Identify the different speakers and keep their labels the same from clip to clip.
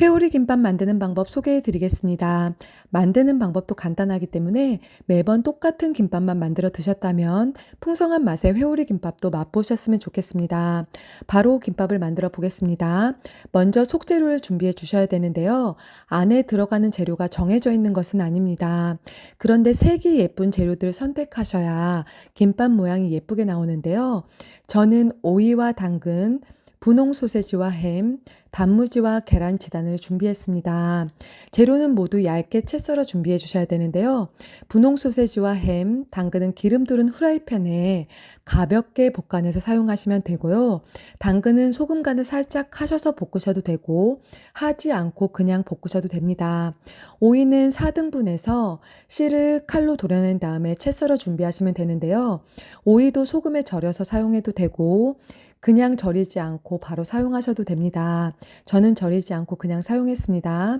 Speaker 1: 회오리 김밥 만드는 방법 소개해 드리겠습니다. 만드는 방법도 간단하기 때문에 매번 똑같은 김밥만 만들어 드셨다면 풍성한 맛의 회오리 김밥도 맛보셨으면 좋겠습니다. 바로 김밥을 만들어 보겠습니다. 먼저 속재료를 준비해 주셔야 되는데요. 안에 들어가는 재료가 정해져 있는 것은 아닙니다. 그런데 색이 예쁜 재료들 선택하셔야 김밥 모양이 예쁘게 나오는데요. 저는 오이와 당근, 분홍 소세지와 햄, 단무지와 계란 지단을 준비했습니다. 재료는 모두 얇게 채 썰어 준비해 주셔야 되는데요. 분홍 소세지와 햄, 당근은 기름 두른 후라이팬에 가볍게 볶아내서 사용하시면 되고요. 당근은 소금 간을 살짝 하셔서 볶으셔도 되고 하지 않고 그냥 볶으셔도 됩니다. 오이는 4등분해서 씨를 칼로 도려낸 다음에 채 썰어 준비하시면 되는데요. 오이도 소금에 절여서 사용해도 되고 그냥 절이지 않고 바로 사용하셔도 됩니다. 저는 절이지 않고 그냥 사용했습니다.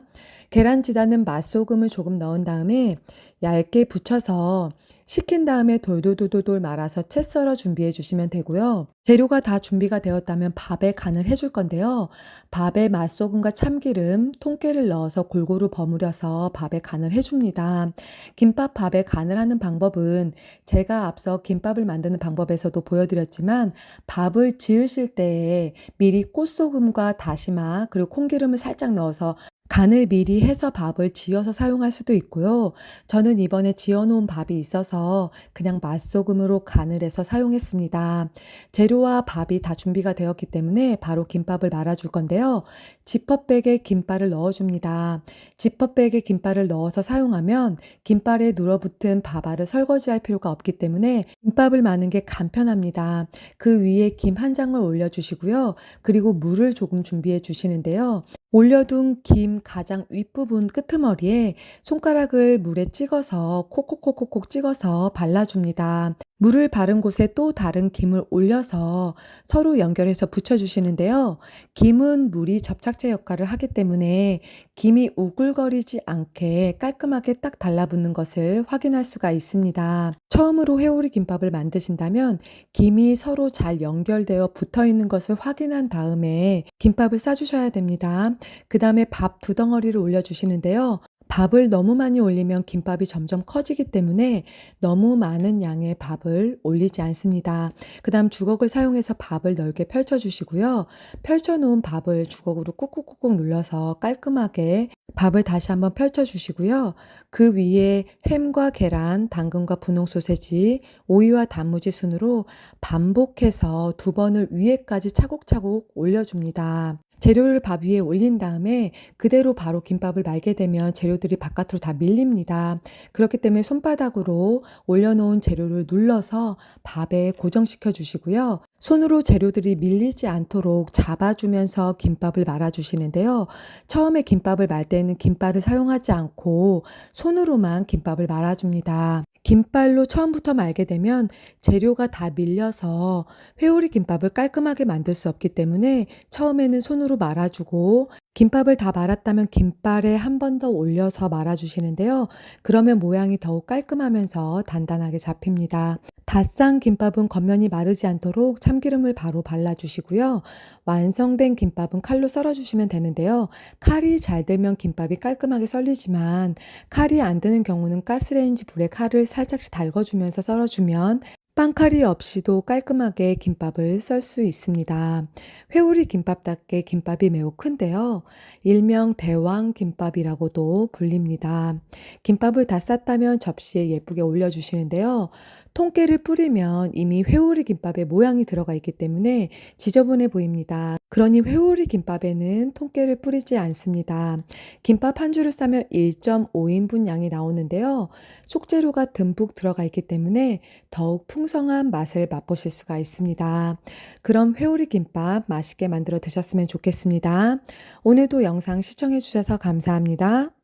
Speaker 1: 계란지단은 맛소금을 조금 넣은 다음에 얇게 붙여서 식힌 다음에 돌돌돌돌 말아서 채 썰어 준비해 주시면 되고요. 재료가 다 준비가 되었다면 밥에 간을 해줄 건데요. 밥에 맛소금과 참기름, 통깨를 넣어서 골고루 버무려서 밥에 간을 해줍니다. 김밥 밥에 간을 하는 방법은 제가 앞서 김밥을 만드는 방법에서도 보여드렸지만 밥을 지으실 때에 미리 꽃소금과 다시마 그리고 콩기름을 살짝 넣어서 간을 미리 해서 밥을 지어서 사용할 수도 있고요. 저는 이번에 지어 놓은 밥이 있어서 그냥 맛소금으로 간을 해서 사용했습니다. 재료와 밥이 다 준비가 되었기 때문에 바로 김밥을 말아줄 건데요. 지퍼백에 김밥을 넣어줍니다. 지퍼백에 김밥을 넣어서 사용하면 김밥에 눌어붙은 밥알을 설거지할 필요가 없기 때문에 김밥을 마는 게 간편합니다. 그 위에 김 한 장을 올려주시고요. 그리고 물을 조금 준비해 주시는데요. 올려둔 김 가장 윗부분 끄트머리에 손가락을 물에 찍어서 콕콕콕콕콕 찍어서 발라줍니다. 물을 바른 곳에 또 다른 김을 올려서 서로 연결해서 붙여주시는데요. 김은 물이 접착제 역할을 하기 때문에 김이 우글거리지 않게 깔끔하게 딱 달라붙는 것을 확인할 수가 있습니다. 처음으로 회오리 김밥을 만드신다면 김이 서로 잘 연결되어 붙어 있는 것을 확인한 다음에 김밥을 싸주셔야 됩니다. 그 다음에 밥두 덩어리를 올려주시는데요. 밥을 너무 많이 올리면 김밥이 점점 커지기 때문에 너무 많은 양의 밥을 올리지 않습니다. 그 다음 주걱을 사용해서 밥을 넓게 펼쳐주시고요. 펼쳐놓은 밥을 주걱으로 꾹꾹꾹꾹 눌러서 깔끔하게 밥을 다시 한번 펼쳐주시고요. 그 위에 햄과 계란, 당근과 분홍 소세지, 오이와 단무지 순으로 반복해서 두 번을 위에까지 차곡차곡 올려줍니다. 재료를 밥 위에 올린 다음에 그대로 바로 김밥을 말게 되면 재료들이 바깥으로 다 밀립니다. 그렇기 때문에 손바닥으로 올려놓은 재료를 눌러서 밥에 고정시켜 주시고요. 손으로 재료들이 밀리지 않도록 잡아주면서 김밥을 말아주시는데요. 처음에 김밥을 말 때는 김밥을 사용하지 않고 손으로만 김밥을 말아줍니다. 김발로 처음부터 말게 되면 재료가 다 밀려서 회오리 김밥을 깔끔하게 만들 수 없기 때문에 처음에는 손으로 말아주고 김밥을 다 말았다면 김발에 한 번 더 올려서 말아주시는데요. 그러면 모양이 더욱 깔끔하면서 단단하게 잡힙니다. 다 싼 김밥은 겉면이 마르지 않도록 참기름을 바로 발라주시고요. 완성된 김밥은 칼로 썰어주시면 되는데요. 칼이 잘 되면 김밥이 깔끔하게 썰리지만 칼이 안 되는 경우는 가스레인지 불에 칼을 살짝씩 달궈주면서 썰어주면 빵칼이 없이도 깔끔하게 김밥을 썰 수 있습니다. 회오리 김밥답게 김밥이 매우 큰데요. 일명 대왕 김밥이라고도 불립니다. 김밥을 다 쌌다면 접시에 예쁘게 올려주시는데요. 통깨를 뿌리면 이미 회오리 김밥의 모양이 들어가 있기 때문에 지저분해 보입니다. 그러니 회오리 김밥에는 통깨를 뿌리지 않습니다. 김밥 한 줄을 싸면 1.5인분 양이 나오는데요. 속재료가 듬뿍 들어가 있기 때문에 더욱 풍성한 맛을 맛보실 수가 있습니다. 그럼 회오리 김밥 맛있게 만들어 드셨으면 좋겠습니다. 오늘도 영상 시청해 주셔서 감사합니다.